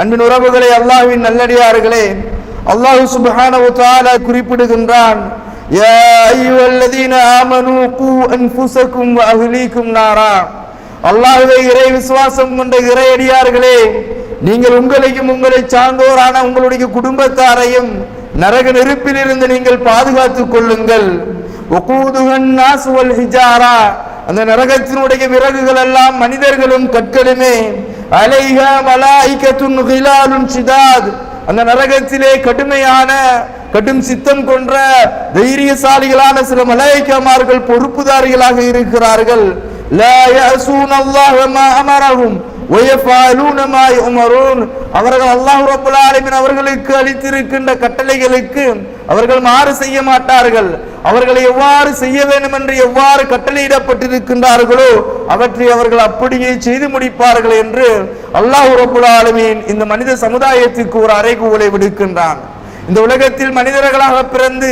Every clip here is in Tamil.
அன்பின் உறவுகளை அல்லாஹ்வின் நல்லடியார்களே அல்லாஹ் சுப்ஹானஹு தஆலா குறிப்பிடுகின்றான் யா அய்யுஹல்லதீன ஆமனூ கூ அன்ஃபுஸக்கும் வ அஹ்லீக்கும் நாரா. அல்லாஹ்வை இறை விசுவாசம் கொண்ட இறையடியார்களே நீங்கள் உங்களையும் உங்களை சார்ந்தோரான உங்களுடைய குடும்பத்தாரையும் நரக நெருப்பிலிருந்து நீங்கள் பாதுகாத்துக் கொள்ளுங்கள். ஹிஜாரா. அந்த நரகத்தினுடைய விறகுகள் எல்லாம் மனிதர்களும் கற்களுமே அலைஹா மலாய்கத்துன் ஹிலாலுன் சிதாத். அந்த நரகத்திலே கடுமையான கடும் சித்தம் கொன்ற தைரியசாலிகளான சில மலாய்க்கமார்கள் பொறுப்புதாரிகளாக இருக்கிறார்கள். லா யஸூன் அல்லாஹ் மா அமரஹும் அவர்கள் அல்லாஹ் ரப்பல் அவர்களுக்கு அளித்திருக்கின்ற கட்டளைகளுக்கு அவர்கள் மாறு செய்ய மாட்டார்கள். அவர்களை எவ்வாறு செய்ய வேண்டும் என்று எவ்வாறு கட்டளையிடப்பட்டிருக்கின்றார்களோ அவற்றை அவர்கள் அப்படியே செய்து முடிப்பார்கள் என்று அல்லாஹ் ரபுல்லாலுமீன் இந்த மனித சமுதாயத்திற்கு ஒரு அறைகூலை விடுக்கின்றான். இந்த உலகத்தில் மனிதர்களாக பிறந்து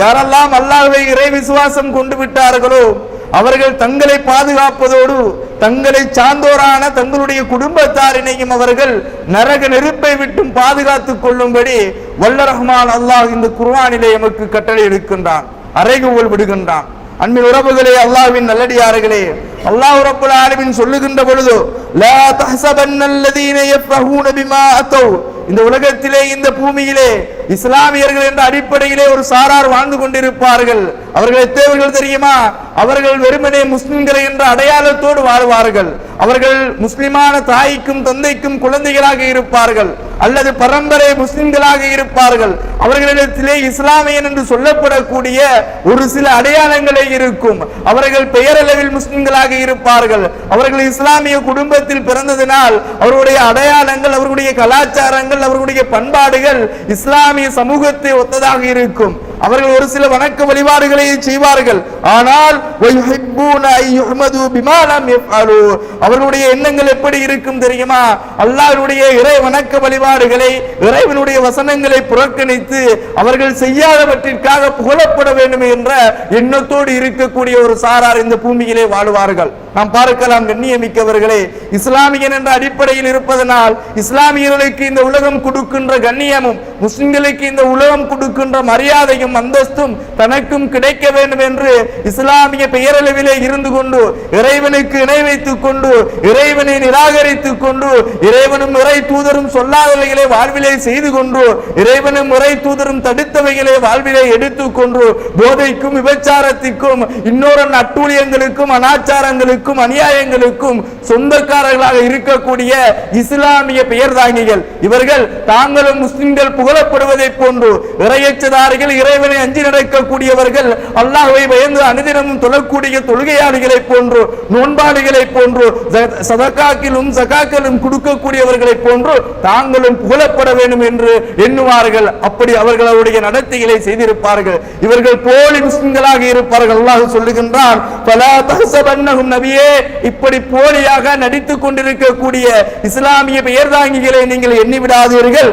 யாரெல்லாம் அல்லாஹை இறை விசுவாசம் கொண்டு விட்டார்களோ அவர்கள் தங்களை பாதுகாப்பதோடு தங்களை சார்ந்தோரான தங்களுடைய குடும்பத்தாரினையும் அவர்கள் நரக நெருப்பை விட்டும் பாதுகாத்துக் கொள்ளும்படி வல்ல ரஹ்மான் அல்லாஹ் இந்த குர்ஆனிலே எமக்கு கட்டளை எடுக்கின்றான் அறைகுவல் விடுகின்றான். அன்பின் உறவுகளே அல்லாஹ்வின் நல்லடியார்களே அல்லாஹ் ரப்பல் ஆலமீன் சொல்லுகின்ற பொழுது லா தஹ்சபன்னல்லதீன யஃப்ரஹூன பிமா அத்தௌ. இந்த உலகத்திலே இந்த பூமியிலே இஸ்லாமியர்கள் என்ற அடிப்படையிலே ஒரு சாரார் வாழ்ந்து கொண்டிருப்பார்கள். அவர்களை தேவர்கள் தெரியுமா? அவர்கள் வெறுமனே முஸ்லிம்கள் என்ற அடையாளத்தோடு வாழ்வார்கள். அவர்கள் முஸ்லிமான தாய்க்கும் தந்தைக்கும் குழந்தைகளாக இருப்பார்கள். அல்லது பரம்பரை முஸ்லிம்களாக இருப்பார்கள். அவர்களிடத்திலே இஸ்லாமியன் என்று சொல்லப்படக்கூடிய ஒரு சில அடையாளங்களே இருக்கும். அவர்கள் பெயரளவில் முஸ்லிம்களாக இருப்பார்கள். அவர்கள் இஸ்லாமிய குடும்பத்தில் பிறந்ததினால் அவருடைய அடையாளங்கள் அவர்களுடைய கலாச்சாரங்கள் அவர்களுடைய பண்பாடுகள் இஸ்லாமிய சமூகத்தை ஒத்ததாக இருக்கும். அவர்கள் ஒரு சில வணக்க வழிபாடுகளை செய்வார்கள். ஆனால் அவர்களுடைய எண்ணங்கள் எப்படி இருக்கும் தெரியுமா? அல்லாருடைய இறை வணக்க வழிபாடுகளை இறைவனுடைய வசனங்களை புறக்கணித்து அவர்கள் செய்யாதவற்றிற்காக புகழப்பட வேண்டும் என்ற எண்ணத்தோடு இருக்கக்கூடிய ஒரு சாரார் இந்த பூமியிலே வாழ்வார்கள். நாம் பார்க்கலாம் கண்ணியமிக்கவர்களே இஸ்லாமியன் என்ற அடிப்படையில் இருப்பதனால் இஸ்லாமியர்களுக்கு இந்த உலகம் கொடுக்கின்ற கண்ணியமும் முஸ்லிம்களுக்கு இந்த உலகம் கொடுக்கின்ற மரியாதையும் அந்தஸ்தும் தனக்கும் கிடைக்க வேண்டும் என்று இஸ்லாமிய பெயரளவிலே இருந்து கொண்டு இறைவனுக்கு இணை வைத்துக் கொண்டு இறைவனை நிராகரித்துக் கொண்டு இறைவனும் இறை தூதரும் சொல்லாதவைகளை வாழ்விலே செய்து கொண்டு இறைவனும் இறை தூதரும் தடுத்தவைகளை வாழ்விலே எடுத்துக் கொண்டு போதைக்கும் விபச்சாரத்திற்கும் இன்னொரு அட்டூழியங்களுக்கும் அனாச்சாரங்களுக்கும் அநியாயங்களுக்கும் சொந்தக்காரர்களாக இருக்கக்கூடிய இஸ்லாமிய பெயர் தாங்கிகள் இவர்கள் தாங்களும் முஸ்லிம்கள் புகழப்படுவதைப் போன்று இறையச்சதாரிகள் இறை இறைவனை அஞ்சி நடக்கக்கூடியவர்கள் அல்லாஹுவை பயந்து அனுதினமும் தொழக்கூடிய தொழுகையாளிகளைப் போன்று நோன்பாளிகளைப் போன்று சதக்காக்கிலும் சகாக்களும் கொடுக்கக்கூடியவர்களைப் போன்று தாங்களும் புகழப்பட வேண்டும் என்று எண்ணுவார்கள். அப்படி அவர்களுடைய நடத்தைகளை செய்திருப்பார்கள். இவர்கள் போலி முஸ்லிம்களாக இருப்பார்கள். அல்லாஹ் சொல்லுகின்றான் பல தகசபன்னகும் நபியே. இப்படி போலியாக நடித்துக் கொண்டிருக்கக்கூடிய இஸ்லாமிய பெயர் தாங்கிகளை நீங்கள் எண்ணிவிடாதீர்கள்.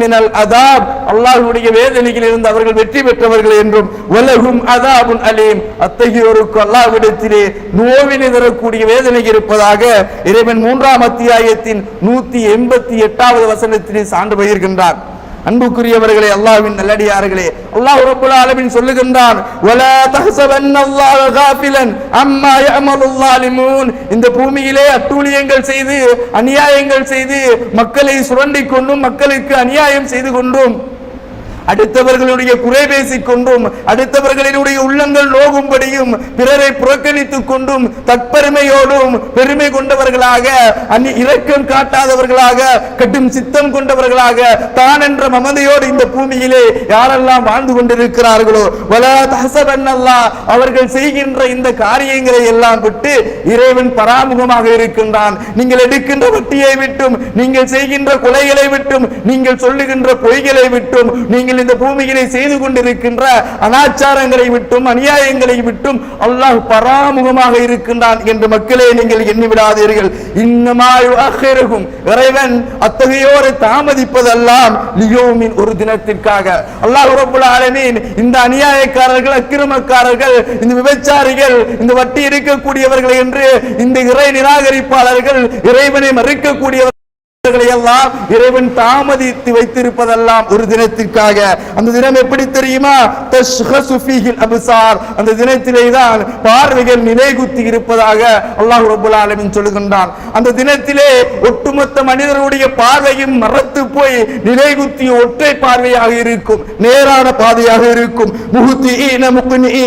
மினல் அதாப். அல்லாஹுடைய வேதனையில் இருந்து அவர்கள் வெற்றி பெற்றவர்கள் என்றும் வலகும் அதாபுன் அலீம். அத்தகையோருக்கு அல்லாஹ்விடத்திலே நோவினை தரக்கூடிய வேதனை இருப்பதாக இறைவன் மூன்றாம் அத்தியாயத்தின் நூத்தி எண்பத்தி எட்டாவது வசனத்திலே சான்று பகிர்கின்றார் அன்புக்குரியவர்களே அல்லாஹ்வின் நல்லடியார்களே அல்லாஹ் ரப்பல் ஆலமீன் சொல்லுகின்றான் வலா தஹ்சபன்னல்லாஹ காஃபிலன் அம்மா யஅமலு ஸாலிமூன். இந்த பூமியிலே அட்டூழியங்கள் செய்து அநியாயங்கள் செய்து மக்களை சுரண்டிக் கொண்டும் மக்களுக்கு அநியாயம் செய்து கொண்டும் அடுத்தவர்களுடைய குறை பேசிக் கொண்டும் அடுத்தவர்களினுடைய உள்ளங்கள் நோகும்படியும் பிறரை புறக்கணித்துக் கொண்டும் தற்பெருமையோடும் பெருமை கொண்டவர்களாக இரக்கம் காட்டாதவர்களாக கடும் சித்தம் கொண்டவர்களாக தான் என்ற மமதையோடு இந்த பூமியிலே யாரெல்லாம் வாழ்ந்து கொண்டிருக்கிறார்களோ வலா அவர்கள் செய்கின்ற இந்த காரியங்களை எல்லாம் விட்டு இறைவன் பராமுகமாக இருக்கின்றான். நீங்கள் எடுக்கின்ற வட்டியை விட்டும் நீங்கள் செய்கின்ற கொலைகளை விட்டும் நீங்கள் சொல்லுகின்ற பொய்களை விட்டும் நீங்கள் நீங்கள் இந்த பூமியிலே செய்து கொண்டிருக்கின்ற அனாச்சாரங்களை விட்டும் அநியாயங்களை விட்டும் அல்லாஹ் பராமுகமாக இருக்கின்றான் என்று மக்களே நீங்கள் எண்ணிவிடாதீர்கள். இன்னமாய் அஹிருகும் இறைவன் அத்தகையோரை தாமதிப்பதெல்லாம் லியோமின் ஒரு தினத்திற்காக. அல்லாஹ் ரப்பல் ஆலமீன் இந்த அநியாயக்காரர்கள் அக்கிரமக்காரர்கள் இந்த விபச்சாரிகள் இந்த வட்டி இருக்கக்கூடியவர்கள் என்று இந்த இறை நிராகரிப்பாளர்கள் இறைவனை மறுக்கக்கூடியவர்கள் எல்லாம் இறைவன் தாமதித்து வைத்திருப்பதெல்லாம் ஒரு தினத்திற்காக. அந்த தினம் எப்படி தெரியுமா? தஷ்ஹசு அந்த தினத்திலே தான் பார்வைகள் நிலைகுத்தி இருப்பதாக அல்லாஹ் ரபுல் ஆலமின் சொல்லுகின்றான். அந்த தினத்திலே ஒட்டுமொத்த மனிதருடைய பார்வையும் மறத்து போய் நிலைகுத்தி ஒற்றை பார்வையாக இருக்கும். நேரான பாதையாக இருக்கும். முஹ்திஈன முக்னிஈ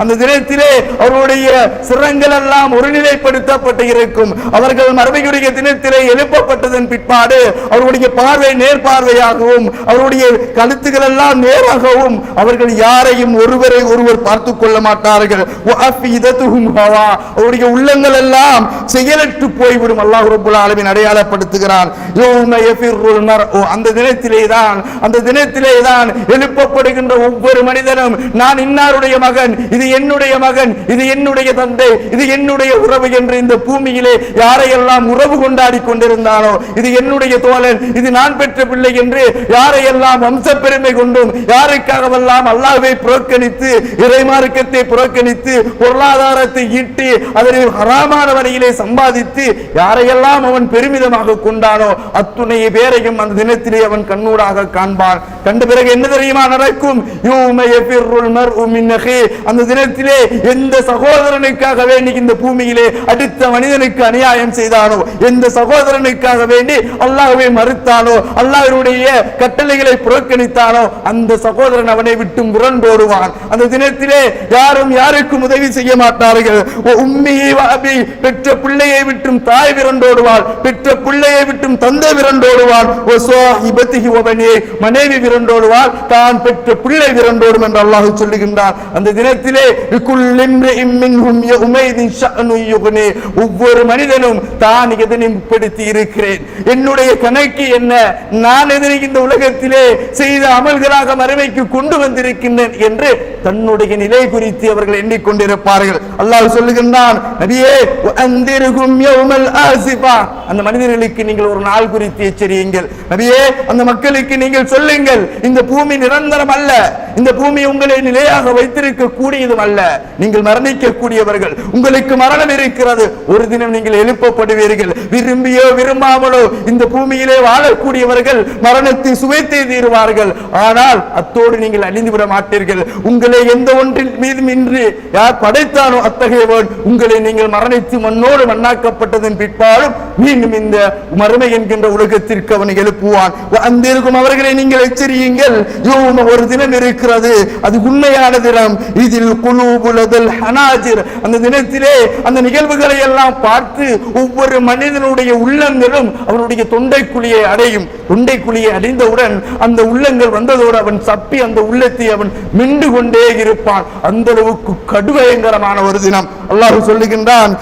அந்த தினத்திலே அவருடைய சிரங்கள் எல்லாம் ஒருநிலைப்படுத்தப்பட்டு இருக்கும். அவர்கள் மறுமையுடைய தினத்திலே எழுப்பப்பட்டதன் பிற்பாடு அவருடைய பார்வை நேர்பார்வையாகவும் அவருடைய கழுத்துகள் எல்லாம் நேராகவும் அவர்கள் யாரையும் ஒருவரை ஒருவர் பார்த்து கொள்ள மாட்டார்கள். அவருடைய உள்ளங்கள் எல்லாம் செயலற்று போய்விடும். அல்லாஹ் ரபுல் ஆலமின் அடையாளப்படுத்துகிறான். அந்த தினத்திலே தான் அந்த தினத்திலே தான் எழுப்பப்படுகின்ற ஒவ்வொரு மனிதனும் நான் இன்னாருடைய மகன் இது என்னுடைய மகன் இது என்னுடைய தந்தை இது என்னுடைய உறவு என்று இந்த பூமியிலே யாரையெல்லாம் உறவு கொண்டாடி கொண்டிருந்தானோ இது என்னுடைய தோழன் இது நான் பெற்ற பிள்ளை என்று யாரையெல்லாம் வம்ச பெருமை கொண்டும் யாருக்காகவெல்லாம் அல்லாவை புறக்கணித்து இறைமார்க்கத்தை புறக்கணித்து பொருளாதாரத்தை ஈட்டி அதனை ஹராமான வரையிலே சம்பாதித்து யாரையெல்லாம் அவன் பெருமிதமாக கொண்டானோ அத்துணை பேரையும் அந்த தினத்திலே அவன் கண்ணூடாக காண்பான். கண்ட பிறகு என்ன தெரியுமா நடக்கும்? அந்த தினத்திலே எந்த சகோதரனுக்காகவே இன்னைக்கு இந்த பூமியிலே அடுத்த மனிதனுக்கு அநியாயம் செய்தானோ? எந்த சகோதரனுக்காக வேண்டி அல்லாஹுவை மறுத்தானோ? அல்லாஹருடைய கட்டளைகளை புறக்கணித்தானோ? அந்த சகோதரன் அவனை விட்டு முரண்டோடுவான் அந்த தினத்திலே யாரும் யாருக்கும் உதவி செய்ய மாட்டார்கள். உண்மையை வாபி பெற்ற பிள்ளையை விட்டும் தாய் விரண்டோடுவாள் பெற்ற பிள்ளையை விட்டும் தந்தை விரண்டோடுவாள் ஓ மனைவி விரண்டோடுவாள் தான் பெற்ற பிள்ளை விரண்டோடும் என்று அல்லாஹ் சொல்லுகின்றார் அந்த தினத்திலே ஒவ்வொரு மனிதனும் தான் எதனை முற்படுத்தி இருக்கிறேன். என்னுடைய கணக்கு என்ன? நான் எதனை இந்த உலகத்திலே செய்த அமல்களாக மறுமைக்கு கொண்டு வந்திருக்கின்றேன் என்று தன்னுடைய நிலை குறித்து அவர்கள் எண்ணிக்கொண்டிருப்பார்கள். அல்லாஹ் சொல்லுகின்றான் நபியே அந்திருக்கும் யௌமல் ஆசிஃபா அந்த மனிதர்களுக்கு நீங்கள் ஒரு நாள் குறித்து எச்சரியுங்கள். நபியே அந்த மக்களுக்கு நீங்கள் சொல்லுங்கள் இந்த பூமி நிரந்தரம் அல்ல. இந்த பூமி உங்களை நிலையாக வைத்திருக்க கூடியதும் அல்ல. நீங்கள் மரணிக்க கூடியவர்கள் உங்களுக்கு மரணம் இருக்கிறது. ஒரு தினம் நீங்கள் எழுப்பப்படுவீர்கள். விரும்பியோ விரும்பாமலோ இந்த பூமியிலே வாழக்கூடியவர்கள் மரணத்தை சுவைத்தே தீருவார்கள். ஆனால் அத்தோடு நீங்கள் அழிந்து விட மாட்டீர்கள். உங்களை எந்த ஒன்றின் மீதும் இன்றி யார் படைத்தானோ அத்தகையவன் உங்களை நீங்கள் மரணித்து மண்ணோடு மண்ணாக்கப்பட்டதன் பிற்பாலும் மீண்டும் இந்த மறுமை என்கின்ற உலகத்திற்கு அவனை எழுப்புவான். வந்திருக்கும் அவர்களை நீங்கள் எச்சரியுங்கள். யோம ஒரு தினம் இருக்கிறது. அது உண்மையான தினம் இதில் குழு புலதல் ஹனாஜிர். அந்த தினத்திலே அந்த நிகழ்வுகளை எல்லாம் பார்த்து ஒவ்வொரு மனிதனுடைய உள்ளங்களும் அவனுடைய தொண்டைக்குழியை அடையும். தொண்டைக்குழியை அடைந்தவுடன் அந்த உள்ளங்கள் வந்ததோடு அவன் சப்பி அந்த உள்ளத்தை அவன் மிண்டு கொண்டே இருப்பான். அந்த அளவுக்கு கடுபயங்கரமான ஒரு தினம். அல்லாஹ் சொல்லுகின்றான்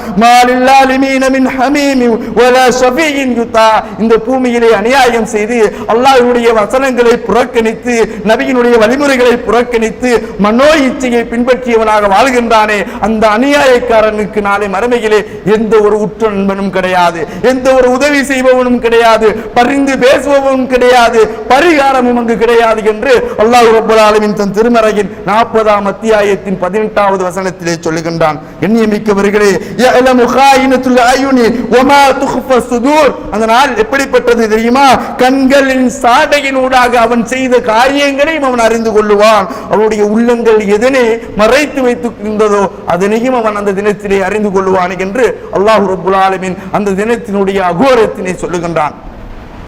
இந்த பூமியிலே அநியாயம் செய்து அல்லாஹ்வுடைய வசனங்களை புறக்கணித்து நபியினுடைய வழிமுறைகளை புறக்கணித்து மனோ இச்சையை பின்பற்றியவனாக வாழ்கின்றானே. அந்த அநியாயக்காரனுக்கு நாளை மறுமையிலே எந்த ஒரு ஒரு உற்ற நண்பனும் கிடையாது. எந்த ஒரு உதவி செய்பவனும் கிடையாது. பரிந்து பேசுபவனும் கிடையாது. பரிகாரமும் அங்கு கிடையாது என்று அல்லாஹ் ரபுல் ஆலமின் தன் திருமறையின் நாற்பதாம் அத்தியாயத்தின் பதினெட்டாவது வசனத்திலே சொல்லுகின்றான். எண்ணியமிக்கவர்களே அந்த நாள் எப்படிப்பட்டது தெரியுமா? கண்களின் சாடையினூடாக அவன் செய்த காரியங்களையும் அவன் அறிந்து கொள்ளுவான். அவனுடைய உள்ளங்கள் எதனை மறைத்து வைத்து இருந்ததோ அதனையும் அவன் அந்த தினத்திலே அறிந்து கொள்வான் என்று அல்லாஹ் அல்லாஹ் ரபுல் ஆலமின் அந்த தினத்தினுடைய அகோரத்தினை சொல்லுகின்றான்.